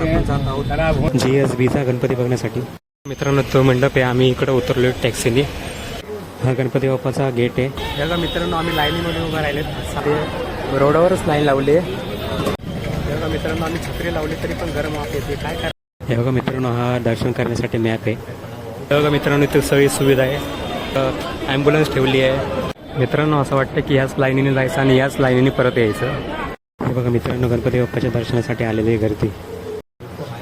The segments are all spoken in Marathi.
आहोत. जी एस बीचा गणपती बघण्यासाठी. मित्रांनो तो मंडप आहे. आम्ही इकडे उतरलो टॅक्सीने. हा गणपती बाप्पाचा गेट आहे. बघा मित्रांनो आम्ही लाईनीमध्ये उभं राहिलेत. रोडावरच लाईन लावली आहे. बघा मित्रांनो आम्ही छत्री लावली तरी पण गरम वाफ येते. काय करा हे बघा मित्रांनो हा दर्शन करण्यासाठी मॅप आहे. हे बघा मित्रांनो इथे सगळी सुविधा आहे. ॲम्ब्युलन्स ठेवली आहे. मित्रांनो असं वाटतं की याच लाईनीने जायचं आणि याच लाईनीने परत यायचं. हे बघा मित्रांनो गणपती बाप्पाच्या दर्शनासाठी आलेली गर्दी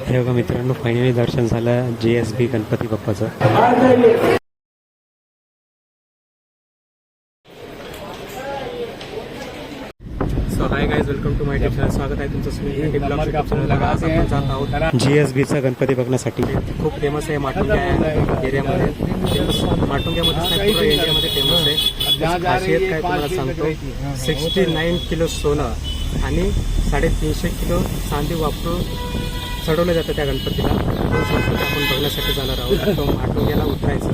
हे बघा मित्रांनो फायनली दर्शन झालं G S B Ganpati बाप्पाचं. So hi guys welcome to my YouTube channel स्वागत आहे तुमचं सुनील ब्लॉग आज आपण जात आहोत जी एस बीचा गणपती बघण्यासाठी. खूप फेमस आहे माटुंग्या एरियामध्ये. फेमस माटुंग्यामध्ये नाही पूर्ण इंडियामध्ये फेमस आहे. खासियत काय तुम्हाला सांगतो? सिक्स्टी नाईन किलो सोनं आणि साडेतीनशे किलो चांदी वापरून चढवलं जातं त्या गणपतीला. तो गणपती आपण बघण्यासाठी जाणार आहोत. तो माटुंग्याला उतरायचं.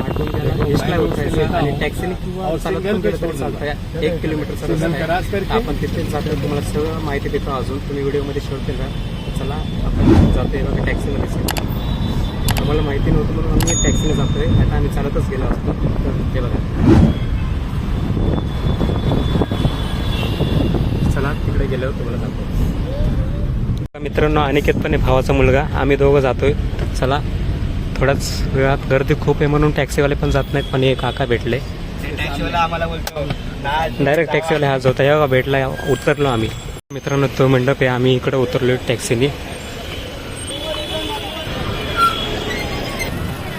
माटुंग्याला ईस्टला उतरायचं. आणि टॅक्सीने किंवा चालत पण गेलं तरी चालतं. एक किलोमीटरचा रस्ता आहे. आपण तिथे जातो. तुम्हाला सगळं माहिती देतो अजून. तुम्ही व्हिडिओमध्ये शेअर केला. चला आपण जातोय बघा टॅक्सीमध्ये आम्हाला माहिती नव्हतं म्हणून आम्ही टॅक्सीने जातोय. आता आम्ही चालतच गेलो असतो. तर ते बघा. चला तिकडे गेल्यावर तुम्हाला दाखवतो. मित्रांनो अनिकेत पण आहे भावाचा मुलगा. आम्ही दोघं जातोय. चला थोड्याच वेळात. गर्दी खूप आहे म्हणून टॅक्सीवाले पण जात नाहीत पण हे काका भेटले. डायरेक्ट टॅक्सीवाले हा होता. या भेटला उतरलो आम्ही. मित्रांनो तो मंडप आहे. आम्ही इकडे उतरलो टॅक्सीने.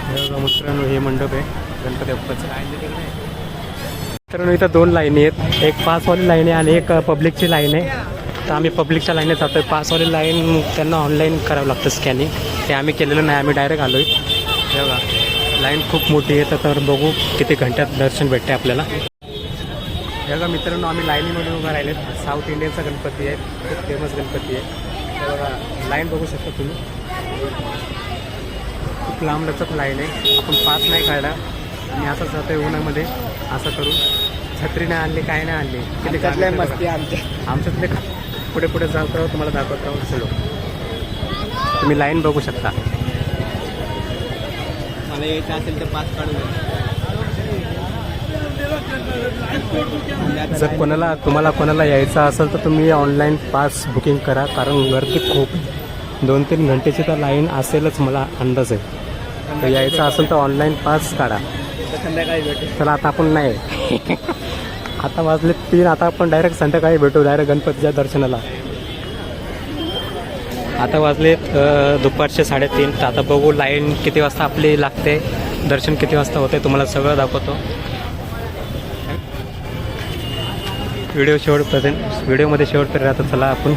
मित्रांनो हे मंडप आहे. गणपती बाप्पाचं. मित्रांनो इथं दोन लाईनी आहेत. एक पासवाली लाईन आहे आणि एक पब्लिकची लाईन आहे. तर आम्ही पब्लिकच्या लाईनीत जातो आहे पासवाली लाईन त्यांना ऑनलाईन करावं लागतं स्कॅनिंग ते आम्ही केलेलं नाही आम्ही डायरेक्ट आलो आहे हे बघा लाईन खूप मोठी आहे तर बघू किती घंट्यात दर्शन भेटते आपल्याला. हे बघा मित्रांनो आम्ही लाईनीमध्ये उभं राहिलेत. साऊथ इंडियनचा गणपती आहे खूप फेमस गणपती आहे. बघा लाईन बघू शकता तुम्ही. खूप लांब लचक लाईन आहे. आपण पास नाही काढला. आणि असंच जातोय उन्हामध्ये. असं करून छत्री नाही आणली काय नाही आणली. आमच्यातले पुढे पुढे जात राहू तुम्हाला दाखवत राहू चलो. तुम्ही लाईन बघू शकता. मला यायचं असेल तर पाच काढून जर कोणाला तुम्हाला कोणाला यायचं असेल तर तुम्ही ऑनलाईन पास बुकिंग करा कारण गर्दी खूप. दोन तीन घंटेची तर लाईन असेलच मला अंदाज आहे. तर यायचं असेल तर ऑनलाईन पास काढा. संध्याकाळी भेटेल. चला आता आपण नाही. आता वाजले तीन आता आपण डायरेक्ट संध्याकाळी भेटू डायरेक्ट गणपतीच्या दर्शनाला. आता वाजले दुपारचे साडेतीन. तर आता बघू लाईन किती वाजता आपली लागते दर्शन किती वाजता होते तुम्हाला सगळं दाखवतो. व्हिडिओ शेवटपर्यंत व्हिडिओमध्ये शेवटपर्यंत राहतो चला आपण.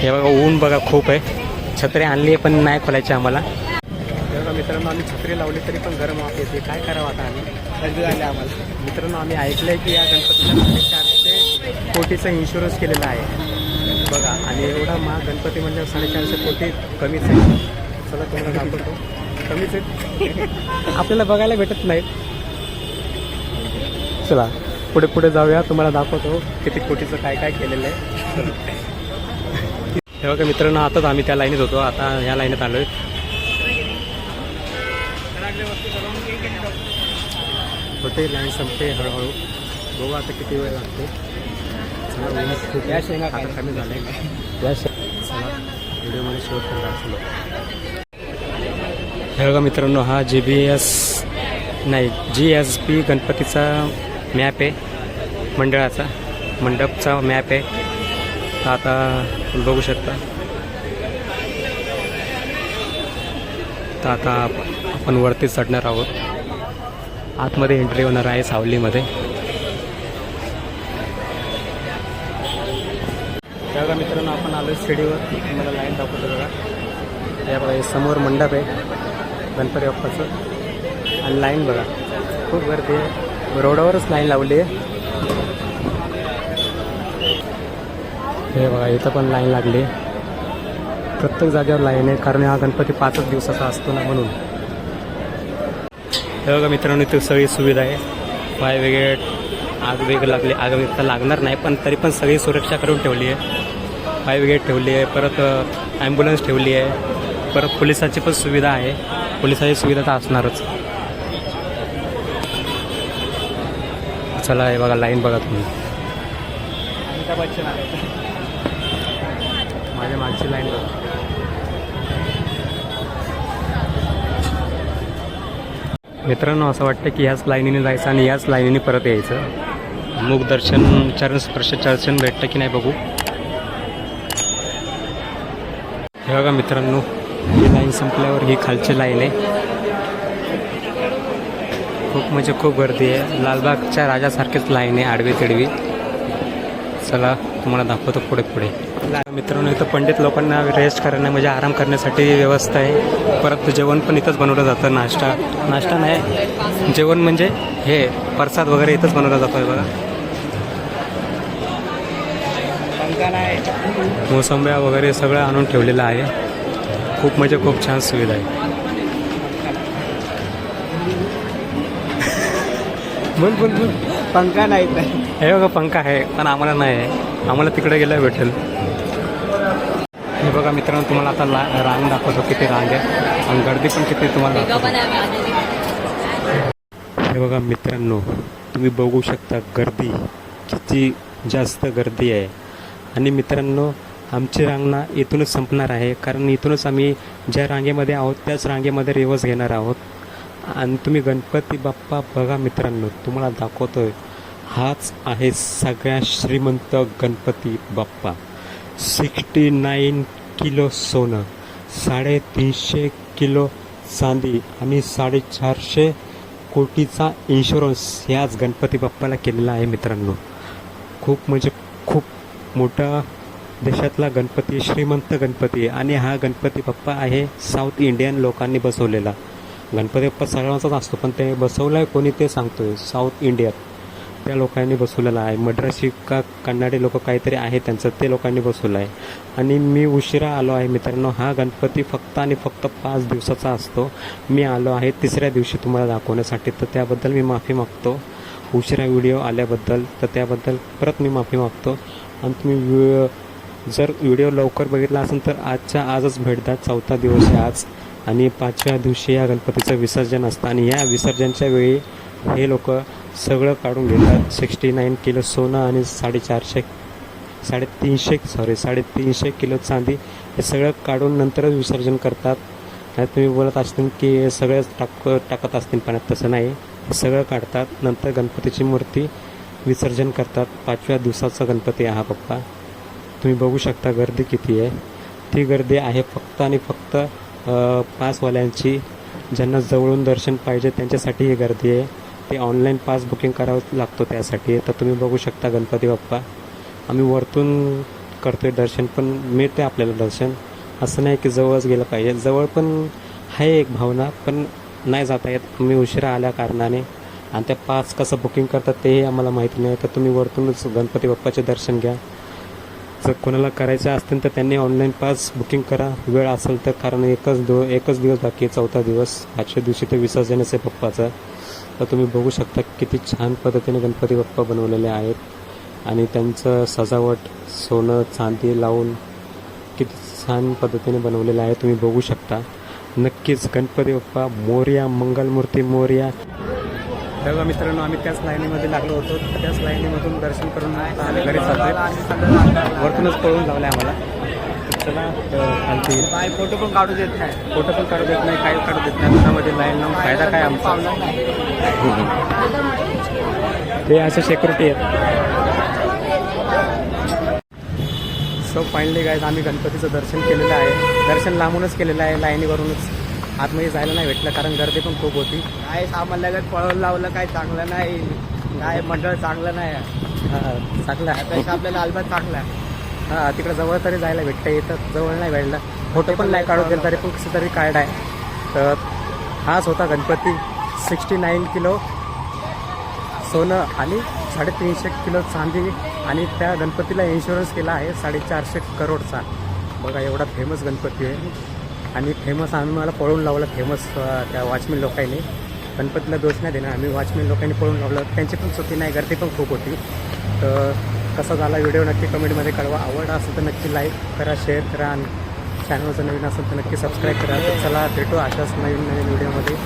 हे बघा ऊन बघा खूप आहे. छत्री आणली आहे पण नाही खोलायची आम्हाला. बघा मित्रांनो आम्ही छत्री लावली तरी पण गरम वाफ येते. काय करावं आता आम्ही? थंडी झाली आम्हाला. मित्रांनो आम्ही ऐकलंय की या गणपतीला साडेचारशे कोटीचा इन्शुरन्स केलेला आहे. बघा आणि एवढा महाग गणपती म्हणजे साडेचारशे कोटी कमीच आहे. चला तुम्हाला दाखवतो. कमीच आहे. आपल्याला बघायला भेटत नाहीत. चला पुढे पुढे जाऊया. तुम्हाला दाखवतो किती कोटीचं काय काय केलेलं आहे. हे बघा मित्रांनो आताच आम्ही त्या लाईनीत होतो. आता ह्या लाईनीत आलोय. होते लाईन संपते हळूहळू. बघू आता किती वेळ लागते. चला ऊन खूप या शेंगा आता कमी झाले. या शे चला व्हिडिओमध्ये शेवट करणार असलो हे बघा मित्रांनो हा जी बी एस नाही जी एस पी गणपतीचा मॅप आहे मंडळाचा. मंडपचा मॅप आहे. आता बघू शकता. तर आता आपण वरती चढणार आहोत. आतमध्ये एंट्री होणार आहे सावलीमध्ये. बघा मित्रांनो आपण आलो शिडीवर. तुम्हाला लाईन दाखवतो बघा. या बघा हे समोर मंडप आहे. गणपती बाप्पाचं. आणि लाईन बघा. खूप गर्दी आहे. रोडावरच लाईन लावली आहे. हे बघा इथं पण लाईन लागली आहे. प्रत्येक जागेवर लाईन आहे कारण हा गणपती पाचच दिवसाचा असतो ना म्हणून. हे बघा मित्रांनो इथे सगळी सुविधा आहे. पाय ब्रिगेड आग वेग लागली. आग वेग तर लागणार नाही पण तरी पण सगळी सुरक्षा करून ठेवली आहे. फाय ब्रिगेड ठेवली आहे. परत ॲम्ब्युलन्स ठेवली आहे. परत पोलिसाची पण सुविधा आहे. पोलिसाची सुविधा तर असणारच. चला हे बघा लाईन बघा तुम्ही. माझ्या मागची लाईन बघा. मित्रांनो असं वाटतं की ह्याच लाईनीने जायचं आणि याच लाईनीने परत यायचं. मुख दर्शन चरण स्पर्श दर्शन भेटतं की नाही बघू. हे बघा मित्रांनो ही लाईन संपल्यावर ही खालची लाईन आहे. खूप म्हणजे खूप गर्दी आहे. लालबागच्या राजासारखीच लाईन आहे आडवी तिडवी चला तुम्हाला दाखवतो पुढे पुढे मित्रांनो इथं पंडित लोकांना रेस्ट करण्या म्हणजे आराम करण्यासाठी व्यवस्था आहे. परत जेवण पण इथंच बनवलं जातं नाश्ता. नाश्ता नाही. जेवण म्हणजे हे प्रसाद वगैरे इथंच बनवला जातो आहे बघा मोसंब्या वगैरे सगळं आणून ठेवलेलं आहे. खूप म्हणजे खूप छान सुविधा आहे. बोल बोल बोल. पंखा नाही नाही हे बघा पंखा आहे पण आम्हाला नाही आहे. आम्हाला तिकडे गेलं भेटेल. हे बघा मित्रांनो तुम्हाला आता ला रांग दाखवतो किती रांग आहे. आणि गर्दी पण किती तुम्हाला दाखवतो. हे बघा मित्रांनो तुम्ही बघू शकता गर्दी. किती जास्त गर्दी आहे. आणि मित्रांनो आमची रांग ना इथूनच संपणार आहे. कारण इथूनच आम्ही ज्या रांगेमध्ये आहोत त्याच रांगेमध्ये रिवर्स घेणार आहोत. आणि तुम्ही गणपती बाप्पा बघा मित्रांनो तुम्हाला दाखवतोय. हाच आहे सगळ्यात श्रीमंत Ganpati Bappa. Sixty nine kilo सोनं साडेतीनशे किलो चांदी आणि साडेचारशे कोटीचा इन्शुरन्स याच गणपती बाप्पाला केलेला आहे मित्रांनो. खूप म्हणजे खूप मोठा देशातला गणपती श्रीमंत गणपती आणि हा गणपती बाप्पा आहे साऊथ इंडियन लोकांनी बसवलेला. गणपती बाप्पा सगळ्यांचाच असतो पण ते बसवलं आहे कोणी ते सांगतोय. साऊथ इंडियात त्या लोकांनी बसवलेला आहे. मद्रासी का कन्नाडी लोक काहीतरी आहे त्यांचं ते लोकांनी बसवलं आहे. आणि मी उशिरा आलो आहे मित्रांनो. हा गणपती फक्त आणि फक्त पाच दिवसाचा असतो. मी आलो आहे तिसऱ्या दिवशी तुम्हाला दाखवण्यासाठी. तर त्याबद्दल मी माफी मागतो. उशिरा व्हिडिओ आल्याबद्दल तर त्याबद्दल परत मी माफी मागतो. आणि तुम्ही जर व्हिडिओ लवकर बघितला असेल तर आजच्या आजच भेट द्या. चौथा दिवस आहे आज. आणि पाचव्या दिवशी या गणपतीचं विसर्जन असतं. आणि या विसर्जनच्या वेळी हे लोक सगळं काढून घेतात. सिक्स्टी नाईन किलो सोनं आणि साडेचारशे साडेतीनशे सॉरी साडेतीनशे किलो चांदी हे सगळं काढून नंतरच विसर्जन करतात. नाही तुम्ही बोलत असतील की सगळंच टाक टाकत असतील पाण्यात तसं नाही. सगळं काढतात. नंतर गणपतीची मूर्ती विसर्जन करतात. पाचव्या दिवसाचा गणपती हा पप्पा. तुम्ही बघू शकता गर्दी किती आहे. ती गर्दी आहे फक्त आणि फक्त पाचवाल्यांची. पासवाल्यांची ज्यांना जवळून दर्शन पाहिजे त्यांच्यासाठी ही गर्दी आहे. ते ऑनलाईन पास बुकिंग करावं लागतो त्यासाठी. तर तुम्ही बघू शकता गणपती बाप्पा. आम्ही वरतून करतोय दर्शन पण मिळते आपल्याला दर्शन. असं नाही की जवळच गेलं पाहिजे. जवळ पण आहे एक भावना पण नाही जाता येत. तुम्ही उशिरा आल्या कारणाने. आणि त्या पास कसं बुकिंग करतात तेही आम्हाला माहिती नाही. तर तुम्ही वरतूनच गणपती बाप्पाचे दर्शन घ्या. जर कोणाला करायचं असतील तर त्यांनी ऑनलाईन पास बुकिंग करा. वेळ असेल तर कारण एकच दो एकच दिवस बाकी आहे चौथा दिवस. आजच्या दिवशी ते विसर्जनच आहे पप्पाचं तर तुम्ही बघू शकता किती छान पद्धतीने गणपती बाप्पा बनवलेले आहेत. आणि त्यांचं सजावट सोनं चांदी लावून किती छान पद्धतीने बनवलेलं आहे. तुम्ही बघू शकता. नक्कीच गणपती बाप्पा मोर्या मंगलमूर्ती मोर्या. तेव्हा मित्रांनो आम्ही त्याच लाईनीमध्ये लागलो होतो. त्याच लाईनीमधून दर्शन करून आम्ही घरी वरतूनच पळून लावलं आम्हाला. चला खालती काय फोटो पण काढू देत नाही. फोटो पण काढू देत नाही काही काढू देत नाही त्यामध्ये लाईन लावून फायदा काय आमचा? ते असे सेक्युरिटी आहेत. सो फायनली गायज आम्ही गणपतीचं दर्शन केलेलं आहे. दर्शन लांबूनच केलेलं आहे लाईनीवरूनच. आतमध्ये जायला नाही भेटलं कारण गर्दी पण खूप होती. काय सामान लगत पळवून लावलं काय चांगलं नाही. काय मंडळ चांगलं नाही. हा, चांगलं आहे. आपल्याला अल्बत चांगला आहे. हा तिकडे जवळ तरी जायला भेटतं इथं जवळ नाही भेटलं. फोटो पण नाही काढून गेलं तरी पण कसं तरी कार्ड आहे. तर हाच होता गणपती. सिक्स्टी नाईन किलो सोनं आणि साडेतीनशे किलो चांदी आणि त्या गणपतीला इन्शुरन्स केला आहे साडेचारशे करोडचा. बघा एवढा फेमस गणपती आहे. आणि फेमस आम्ही मला पळून लावलं फेमस त्या वॉचमॅन लोकांनी. गणपतीला दोष नाही देणार आम्ही. वॉचमॅन लोकांनी पळून लावलं. त्यांची पण चुकी नाही गर्दी पण खूप होती. तर कसा झाला व्हिडिओ नक्की कमेंटमध्ये कळवा. आवड असेल तर नक्की लाईक करा शेअर करा आणि चॅनलचं नवीन असेल तर नक्की सबस्क्राईब करा. तर चला भेटू अशाच नवीन नवीन व्हिडिओमध्ये.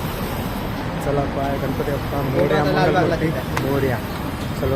चला बाय गणपती बाप्पा मोर्या मंगलमूर्ती मोर्या. चलो.